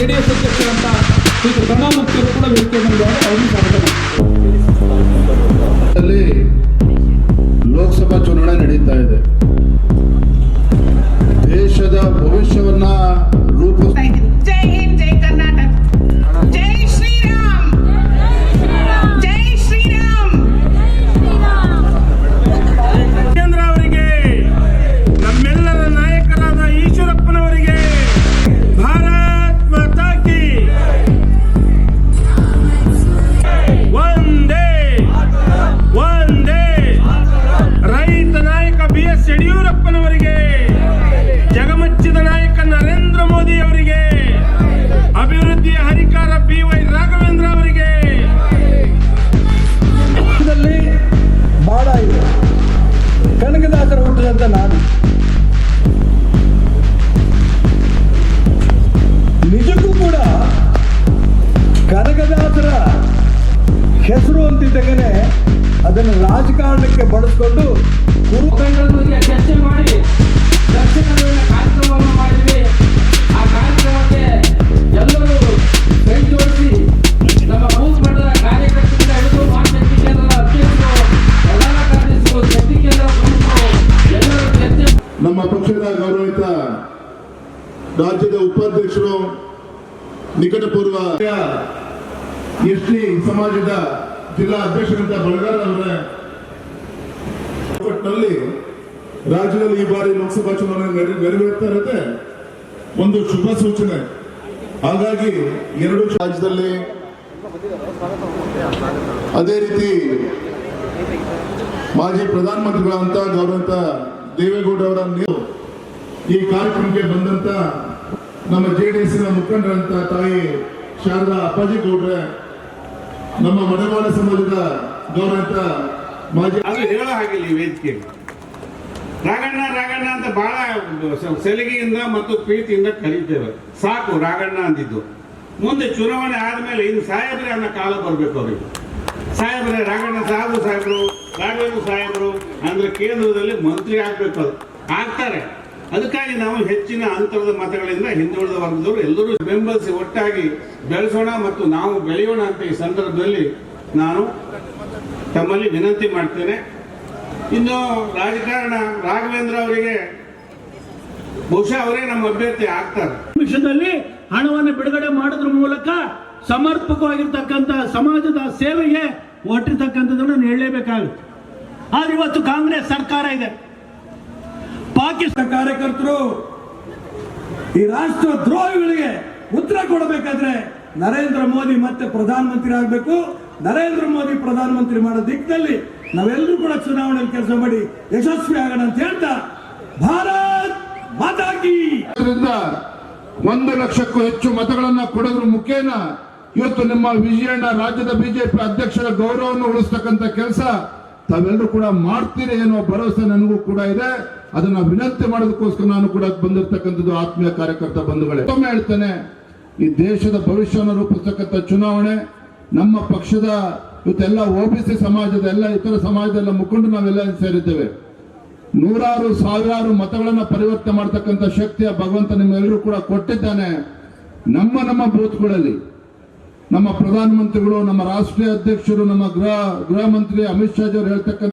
J D S ಅಧ್ಯಕ್ಷರಂತ ಶ್ರೀ ಪ್ರಣಾಮೂರ್ತಿಯವರು ಕೂಡ ವ್ಯಕ್ತಿಯನ್ನು ಅವರು ಅವರು ಹೆಸರು ಅಂತಿದ್ದಾಗನೆ ಅದನ್ನು ರಾಜಕಾರಣಕ್ಕೆ ಬಳಸ್ಕೊಂಡು ಕುರು ಮುಖಂಡರೊಂದಿಗೆ ಚರ್ಚೆ ಮಾಡಿ ದರ್ಶನದ ಕಾರ್ಯಕ್ರಮವನ್ನು ಮಾಡಿದ್ವಿ. ಆ ಕಾರ್ಯಕ್ರಮಕ್ಕೆ ಎಲ್ಲರೂ ಕೈ ಜೋಡಿಸಿ ನಮ್ಮ ಬೂತ್ ಮಟ್ಟದ ಕಾರ್ಯಕರ್ತರಿಂದ ಹಿಡಿದು ಮಾರ್ಕೆಟ್ ಕೇಂದ್ರದ ಅಧ್ಯಕ್ಷರು ಪ್ರಧಾನ ಕಾರ್ಯದರ್ಶಿಗಳು ಶಕ್ತಿ ಎಲ್ಲರೂ ಚರ್ಚೆ ನಮ್ಮ ಪಕ್ಷದ ಗೌರವಿತ ರಾಜ್ಯದ ಉಪಾಧ್ಯಕ್ಷರು ನಿಕಟಪೂರ್ವ ಎಸ್ ಟಿ ಸಮಾಜದ ಜಿಲ್ಲಾ ಅಧ್ಯಕ್ಷರಂತ ಬಳಗಾರ ಅವರ ರಾಜ್ಯದಲ್ಲಿ ಈ ಬಾರಿ ಲೋಕಸಭಾ ಚುನಾವಣೆ ನೆರ- ನೆರವೇರ್ತಾ ಇರುತ್ತೆ. ಒಂದು ಶುಭ ಸೂಚನೆ. ಹಾಗಾಗಿ ಎರಡು ರಾಜ್ಯದಲ್ಲಿ ಅದೇ ರೀತಿ ಮಾಜಿ ಪ್ರಧಾನಮಂತ್ರಿಗಳಂತ ಗೌರವಂತ ದೇವೇಗೌಡ ಅವರ ನೀವು ಈ ಕಾರ್ಯಕ್ರಮಕ್ಕೆ ಬಂದಂತ ನಮ್ಮ ಜೆ ಡಿ ಎಸ್ ಮುಖಂಡರಂತ ತಾಯಿ ಶಾರದಾ ಅಪ್ಪಾಜಿ ಗೌಡ್ರೆ ನಮ್ಮ ಮಡವಾಳ ಸಮಾಜದ ಗೌರವ ಮಾಜಿ ಅದು ಹೇಳೋ ಹಾಗಿಲ್ಲ ಈ ವೇದಿಕೆ. ರಾಗಣ್ಣ ರಾಗಣ್ಣ ಅಂತ ಬಹಳ ಸಲಿಗೆಯಿಂದ ಮತ್ತು ಪ್ರೀತಿಯಿಂದ ಕರೀತೇವೆ. ಸಾಕು ರಾಗಣ್ಣ ಅಂದಿದ್ದು. ಮುಂದೆ ಚುನಾವಣೆ ಆದಮೇಲೆ ಇನ್ನು ಸಾಹೇಬ್ರೆ ಅನ್ನೋ ಕಾಲ ಬರಬೇಕು ಅವರಿಗೆ. ಸಾಹೇಬ್ರೆ ರಾಘಣ್ಣ ಸಾಹು ಸಾಹೇಬರು, ರಾಘವೇಂದ್ರ ಸಾಹೇಬರು ಅಂದ್ರೆ ಕೇಂದ್ರದಲ್ಲಿ ಮಂತ್ರಿ ಆಗ್ಬೇಕು ಅದು. ಆಗ್ತಾರೆ. ಅದಕ್ಕಾಗಿ ನಾವು ಹೆಚ್ಚಿನ ಅಂತರದ ಮತಗಳಿಂದ ಹಿಂದುಳಿದ ವರ್ಗದವರು ಎಲ್ಲರೂ ಬೆಂಬಲಿಸಿ ಒಟ್ಟಾಗಿ ಬೆಳೆಸೋಣ ಮತ್ತು ನಾವು ಬೆಳೆಯೋಣ ಅಂತ ಈ ಸಂದರ್ಭದಲ್ಲಿ ನಾನು ತಮ್ಮಲ್ಲಿ ವಿನಂತಿ ಮಾಡ್ತೇನೆ. ಇನ್ನು ರಾಜಕಾರಣ, ರಾಘವೇಂದ್ರ ಅವರಿಗೆ ಬಹುಶಃ ಅವರೇ ನಮ್ಮ ಅಭ್ಯರ್ಥಿ ಆಗ್ತಾರೆ. ನಿಮಿಷದಲ್ಲಿ ಹಣವನ್ನು ಬಿಡುಗಡೆ ಮಾಡೋದ್ರ ಮೂಲಕ ಸಮರ್ಪಕವಾಗಿರ್ತಕ್ಕಂಥ ಸಮಾಜದ ಸೇವೆಗೆ ಒಟ್ಟಿರ್ತಕ್ಕಂಥದ್ದನ್ನು ನಾನು ಹೇಳಲೇಬೇಕಾಗುತ್ತೆ. ಆದ್ರೆ ಇವತ್ತು ಕಾಂಗ್ರೆಸ್ ಸರ್ಕಾರ ಇದೆ. ಪಾಕಿಸ್ತಾನ ಕಾರ್ಯಕರ್ತರು ಈ ರಾಷ್ಟ್ರ ದ್ರೋಹಿಗಳಿಗೆ ಉತ್ತರ ಕೊಡಬೇಕಾದ್ರೆ ನರೇಂದ್ರ ಮೋದಿ ಮತ್ತೆ ಪ್ರಧಾನಮಂತ್ರಿ ಆಗಬೇಕು. ನರೇಂದ್ರ ಮೋದಿ ಪ್ರಧಾನಮಂತ್ರಿ ಮಾಡೋ ದಿಕ್ಕಿನಲ್ಲಿ ನಾವೆಲ್ಲರೂ ಕೂಡ ಚುನಾವಣೆಯಲ್ಲಿ ಕೆಲಸ ಮಾಡಿ ಯಶಸ್ವಿ ಆಗೋಣ ಅಂತ ಹೇಳ್ತಾ, ಭಾರತ್ ಅದರಿಂದ ಒಂದು ಲಕ್ಷಕ್ಕೂ ಹೆಚ್ಚು ಮತಗಳನ್ನ ಕೊಡೋದ್ರ ಮುಖೇನ ಇವತ್ತು ನಿಮ್ಮ ವಿಜಯಣ್ಣ ರಾಜ್ಯದ ಬಿಜೆಪಿ ಅಧ್ಯಕ್ಷರ ಗೌರವವನ್ನು ಉಳಿಸ್ತಕ್ಕಂಥ ಕೆಲಸ ತಾವೆಲ್ಲರೂ ಕೂಡ ಮಾಡ್ತೀರಿ ಅನ್ನೋ ಭರವಸೆ ನನಗೂ ಕೂಡ ಇದೆ. ಅದನ್ನ ವಿನಂತಿ ಮಾಡೋದಕ್ಕೋಸ್ಕರ ನಾನು ಕೂಡ ಬಂದಿರತಕ್ಕಂಥದ್ದು ಆತ್ಮೀಯ ಕಾರ್ಯಕರ್ತ ಬಂಧುಗಳೇ. ಒಮ್ಮೆ ಹೇಳ್ತೇನೆ, ಈ ದೇಶದ ಭವಿಷ್ಯವನ್ನು ರೂಪಿಸ್ತಕ್ಕಂಥ ಚುನಾವಣೆ, ನಮ್ಮ ಪಕ್ಷದ ಇವತ್ತೆಲ್ಲ ಸಿ ಸಮಾಜದ ಎಲ್ಲ ಇತರ ಸಮಾಜದ ಮುಖಂಡು ನಾವೆಲ್ಲ ಸೇರಿದ್ದೇವೆ. ನೂರಾರು, ಸಾವಿರಾರು ಮತಗಳನ್ನು ಪರಿವರ್ತನೆ ಮಾಡ್ತಕ್ಕಂಥ ಶಕ್ತಿಯ ಭಗವಂತ ನಿಮ್ಮೆಲ್ಲರೂ ಕೂಡ ಕೊಟ್ಟಿದ್ದಾನೆ ನಮ್ಮ ನಮ್ಮ ಬೂತ್ಗಳಲ್ಲಿ. ನಮ್ಮ ಪ್ರಧಾನಮಂತ್ರಿಗಳು ನಮ್ಮ ರಾಷ್ಟ್ರೀಯ ಅಧ್ಯಕ್ಷರು ನಮ್ಮ ಗೃಹ ಗೃಹ ಮಂತ್ರಿ ಅಮಿತ್ ಶಾ ಅವರು ಹೇಳ್ತಕ್ಕಂಥ